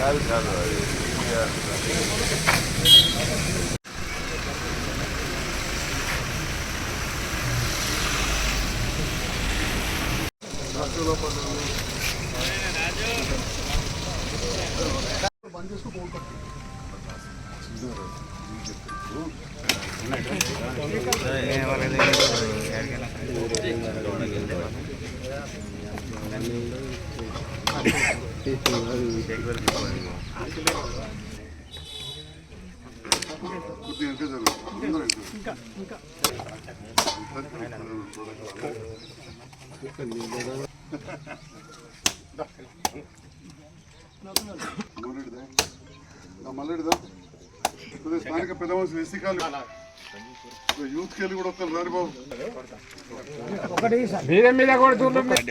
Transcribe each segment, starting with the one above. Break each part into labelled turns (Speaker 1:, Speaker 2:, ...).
Speaker 1: కాదు కాదు అది
Speaker 2: కొద్దిగా ఇంకా జరుగు. ముందర ఇంకా. మల్లెడిదా? స్థానిక పెద్దవాళ్ళు మనుషులు ఎస్సీ కాలు యూత్ కెళ్ళి కూడా వస్తారు రాని బాబు
Speaker 3: మీద మీద
Speaker 2: మీద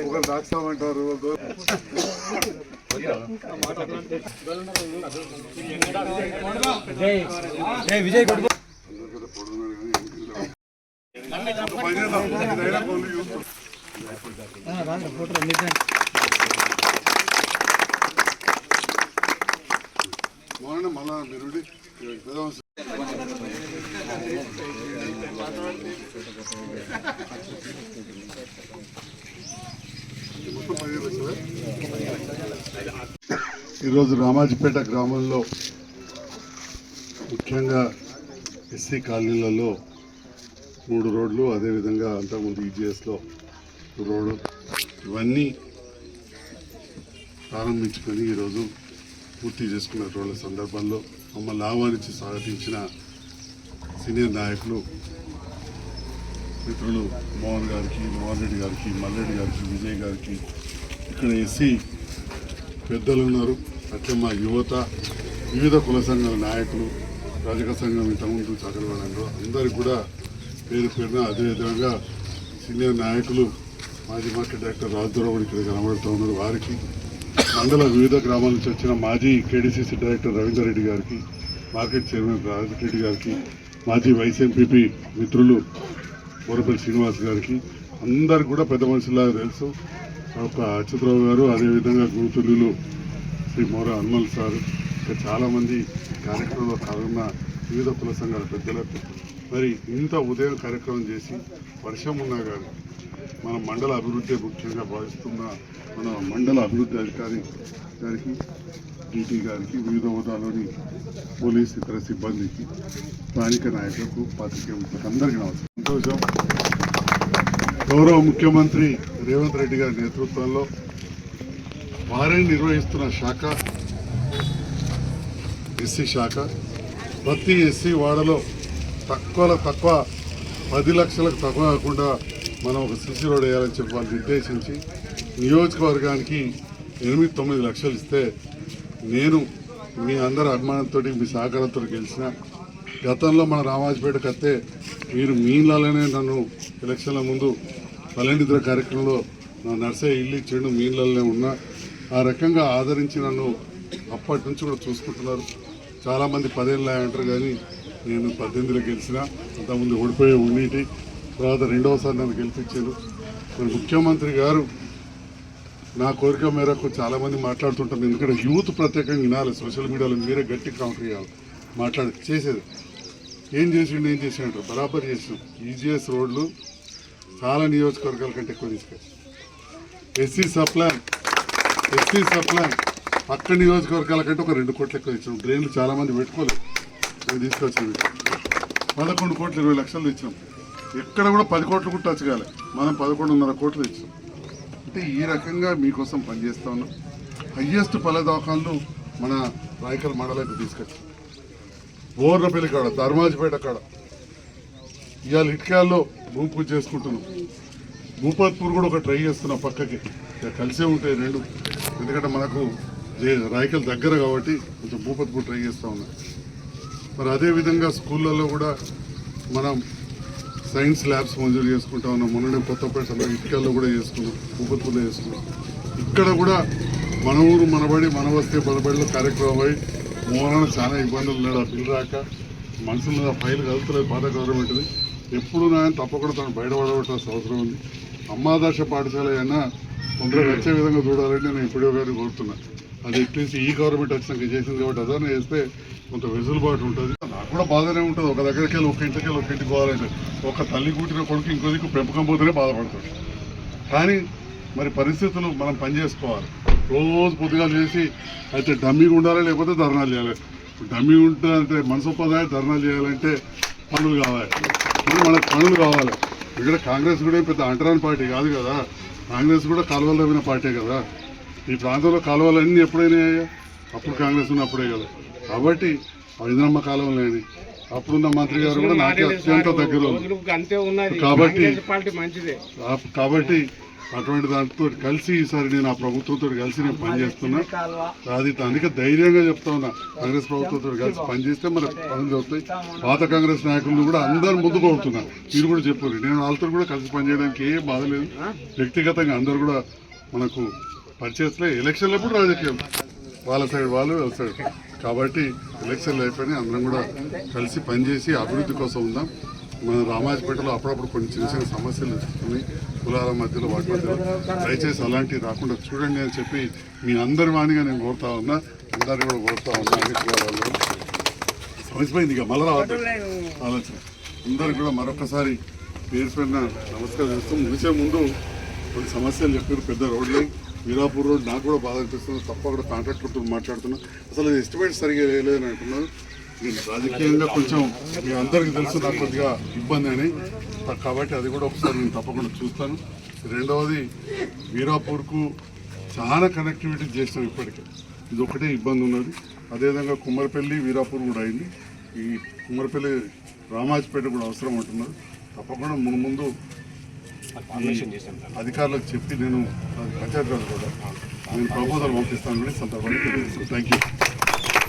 Speaker 2: ఒకరు దాస్తామంటారు
Speaker 3: విజయ్ కొడుకు
Speaker 2: మళ్ళా మీరు పెద్ద మనుషులు. మొత్తం పదిహేను లక్షలా? ఈరోజు రామాజీపేట గ్రామంలో ముఖ్యంగా ఎస్సీ కాలనీలలో మూడు రోడ్లు అదేవిధంగా అంతకుముందు ఈజీఎస్లో రోడ్డు. ఇవన్నీ ప్రారంభించుకొని ఈరోజు పూర్తి చేసుకున్న రోడ్ల సందర్భంలో మమ్మల్ని ఆహ్వానించి స్వాగతించిన సీనియర్ నాయకులు మిత్రులు మోహన్ గారికి మోహన్ రెడ్డి గారికి మల్లెడ్డి గారికి విజయ్ గారికి ఇక్కడ ఎస్సీ పెద్దలు ఉన్నారు. అట్లే మా యువత వివిధ కుల సంఘాల నాయకులు రజక సంఘం ఇంతకుముందు చదవడంలో అందరికి కూడా పేరు పేరున అదేవిధంగా సీనియర్ నాయకులు మాజీ మార్కెట్ డైరెక్టర్ రాజురావు ఇక్కడ కనబడుతూ ఉన్నారు వారికి. మండల వివిధ గ్రామాల నుంచి వచ్చిన మాజీ కేడీసీసీ డైరెక్టర్ రవీందర్ రెడ్డి గారికి మార్కెట్ చైర్మన్ రాజరెడ్డి గారికి మాజీ వైస్ ఎంపీపీ మిత్రులు బోరపల్లి శ్రీనివాస్ గారికి అందరికి కూడా పెద్ద మనుషులాగా తెలుసు. ఒక అచ్యుతరావు గారు అదేవిధంగా గురుతుల్యులు శ్రీ మోర అన్మల్ సార్ ఇంకా చాలామంది కార్యక్రమంలో పాల్గొన్న వివిధ కుల సంఘాల పెద్దలకు. మరి ఇంత ఉదయం కార్యక్రమం చేసి వర్షం ఉన్నా కానీ మన మండల అభివృద్ధి ముఖ్యంగా భావిస్తున్న మన మండల అభివృద్ధి అధికారి గారికి డీటీ గారికి వివిధ హోదాలోని పోలీస్ ఇతర సిబ్బందికి స్థానిక నాయకులకు పాత్రికేయ అందరికీ నమస్కారం. సంతోషం. గౌరవ ముఖ్యమంత్రి రేవంత్ రెడ్డి గారి నేతృత్వంలో వారే నిర్వహిస్తున్న శాఖ ఎస్సీ శాఖ. ప్రతి ఎస్సీ వాడలో తక్కువలో తక్కువ పది లక్షలకు తక్కువ కాకుండా మనం ఒక సిసి రోడ్ వేయాలని చెప్పి వాళ్ళు నిర్దేశించి నియోజకవర్గానికి ఎనిమిది తొమ్మిది లక్షలు ఇస్తే నేను మీ అందరి అభిమానంతో మీ సహకారంతో గెలిచిన గతంలో మన రామాజపేటకు వస్తే మీరు మీన్లలోనే నన్ను ఎలక్షన్ల ముందు పల్లెండిద్ర కార్యక్రమంలో నా నర్సే ఇల్లు ఇచ్చాడు మీన్లలోనే ఉన్నా ఆ రకంగా ఆదరించి నన్ను అప్పటి నుంచి కూడా చూసుకుంటున్నారు. చాలామంది పదేళ్ళు అంటారు కానీ నేను పద్దెనిమిదిలో గెలిచిన అంతకుముందు ఓడిపోయి ఉన్నీటి తర్వాత రెండవసారి నన్ను గెలిపించారు. మరి ముఖ్యమంత్రి గారు నా కోరిక మేరకు చాలామంది మాట్లాడుతుంటారు. ఎందుకంటే యూత్ ప్రత్యేకంగా వినాలి. సోషల్ మీడియాలో మీరే గట్టి కౌంటర్ చేయాలి మాట్లాడి చేసేది. ఏం చేసిండు ఏం చేసిండు? బరాబర్ చేసినాం. ఈజీఎస్ రోడ్లు చాలా నియోజకవర్గాల కంటే ఎక్కువ తీసుకొచ్చి. ఎస్సీ సప్లాన్ ఎస్సీ సప్లాన్ పక్క నియోజకవర్గాల కంటే ఒక రెండు కోట్లు ఎక్కువ ఇచ్చాం డ్రైన్లు చాలామంది పెట్టుకోలేదు. మేము తీసుకొచ్చింది పదకొండు కోట్లు ఇరవై లక్షలు ఇచ్చాం ఎక్కడ కూడా పది కోట్లు కూడా టచ్ కాలే. మనం పదకొండున్నర కోట్లు ఇచ్చాం అంటే ఈ రకంగా మీకోసం పనిచేస్తా ఉన్నాం. హయ్యెస్ట్ పల్లె మన రాయకల్ మండలానికి తీసుకొచ్చాం. బోర్నపల్లి కాడ ధర్మాజిపేట కాడ. ఇవాళ ఇటుకాల్లో భూమి పూజ చేసుకుంటున్నాం. భూపత్పూర్ కూడా ఒక ట్రై చేస్తున్నాం పక్కకి. ఇక కలిసే ఉంటాయి రెండు. ఎందుకంటే మనకు రాయకల్ దగ్గర కాబట్టి కొంచెం భూపత్పూర్ ట్రై చేస్తా ఉన్నాం. మరి అదేవిధంగా స్కూళ్ళల్లో కూడా మనం సైన్స్ ల్యాబ్స్ మంజూరు చేసుకుంటా ఉన్నాం. మొన్ననే కొత్తపేటలో ఇటుకల్లో కూడా చేసుకున్నాం. ఉపత్తులో చేసుకున్నాం. ఇక్కడ కూడా మన ఊరు మనబడి మన వస్తే బలబడిలో కార్యక్రమం అయి మోహన చాలా ఇబ్బందులు ఉన్నాడు. ఆ బిల్లు రాక మనుషుల మీద ఫైల్ కలుగుతలేదు బాధ గవర్నమెంట్ది ఎప్పుడు నాయన తప్పకుండా తను బయటపడవలసిన అవసరం ఉంది. అమ్మాదర్శ పాఠశాల అయినా కొందరు వచ్చే విధంగా చూడాలని నేను ఇప్పుడే గారిని కోరుతున్నా. అది ఎట్లీస్ట్ ఈ గవర్నమెంట్ వచ్చినాక చేసింది కాబట్టి అదన చేస్తే కొంత వెసులుబాటు ఉంటుంది. కూడా బాధనే ఉంటుంది. ఒక దగ్గరికి వెళ్ళి ఒక ఇంటికి వెళ్ళి ఒక ఇంటికి పోవాలంటే. ఒక తల్లి కూటిన కొడుకు ఇంకో దిక్కు పెంపకం పోతేనే బాధపడతాడు కానీ మరి పరిస్థితులు మనం పని చేసుకోవాలి. రోజు పొద్దుగా చేసి అయితే డమ్మీగా ఉండాలి లేకపోతే ధర్నాలు చేయాలి. డమ్మీ ఉంటుందంటే మనసొప్పదాయ ధర్నాలు చేయాలంటే పనులు కావాలి. మనకు పనులు కావాలి. ఇక్కడ కాంగ్రెస్ కూడా పెద్ద అంటరాని పార్టీ కాదు కదా. కాంగ్రెస్ కూడా కాలువలు తవ్విన పార్టీ కదా. ఈ ప్రాంతంలో కాలువలు అన్నీ ఎప్పుడైనా అప్పుడు కాంగ్రెస్ ఉన్నప్పుడే కదా. కాబట్టి ఇంద్రమ్మ కాలువలేని అప్పుడున్న మంత్రి గారు కూడా నాకు అత్యంత దగ్గర కాబట్టి- కాబట్టి అటువంటి దాంతో కలిసి ఈసారి నేను ఆ ప్రభుత్వంతో కలిసి నేను పనిచేస్తున్నా. అది అందుకే ధైర్యంగా చెప్తా ఉన్నా. కాంగ్రెస్ ప్రభుత్వంతో కలిసి పనిచేస్తే మన పనులు అవుతాయి పాత కాంగ్రెస్ నాయకులను కూడా అందరు ముందుకు అవుతున్నా మీరు కూడా చెప్పారు. నేను వాళ్ళతో కూడా కలిసి పనిచేయడానికి ఏం బాధ లేదు. వ్యక్తిగతంగా అందరు కూడా మనకు పరిచయలే ఎలక్షన్లప్పుడు రాజకీయం. వాళ్ళ సైడ్ వాళ్ళు వాళ్ళ సైడ్. కాబట్టి ఎలక్షన్లు అయిపోయి అందరం కూడా కలిసి పనిచేసి అభివృద్ధి కోసం ఉందాం. మన రామాజపేటలో అప్పుడప్పుడు కొన్ని చిన్న చిన్న సమస్యలు ఉన్నాయి కులాల మధ్యలో వాటి మధ్యలో. దయచేసి అలాంటివి రాకుండా చూడండి అని చెప్పి మీ అందరి వాణిగా నేను కోరుతా ఉన్నా. అందరిని కూడా కోరుతా ఉన్నా. అన్ని కులాలలో. సమస్యపోయింది ఇక మళ్ళీ ఆలోచన. అందరికి కూడా మరొకసారి పేరు పైన నమస్కారం చేస్తూ ముగిసే ముందు కొన్ని సమస్యలు చెప్పారు పెద్ద రోడ్లు. వీరాపూర్ రోడ్ నాకు కూడా బాధ అనిపిస్తుంది. కాంట్రాక్ట్ కాంట్రాక్టర్తో మాట్లాడుతున్నా. అసలు ఎస్టిమేట్ సరిగా వేయలేదని అంటున్నారు. నేను రాజకీయంగా కొంచెం మీ అందరికీ తెలుసు నాకు కొద్దిగా ఇబ్బంది అని. కాబట్టి అది కూడా ఒకసారి నేను తప్పకుండా చూస్తాను. రెండవది వీరాపూర్కు చాలా కనెక్టివిటీ చేస్తాం ఇప్పటికే. ఇది ఒకటే ఇబ్బంది ఉన్నది. అదేవిధంగా కుమ్మరపల్లి వీరాపూర్ కూడా అయింది. ఈ కుమ్మరపల్లి రామాజపేట కూడా అవసరం అంటున్నారు. తప్పకుండా మన ముందు అధికారులకు చెప్పి నేను పంచాయతీరాజ్ కూడా నేను ప్రపోజల్ పంపిస్తాను కూడా సందర్భంగా థ్యాంక్ యూ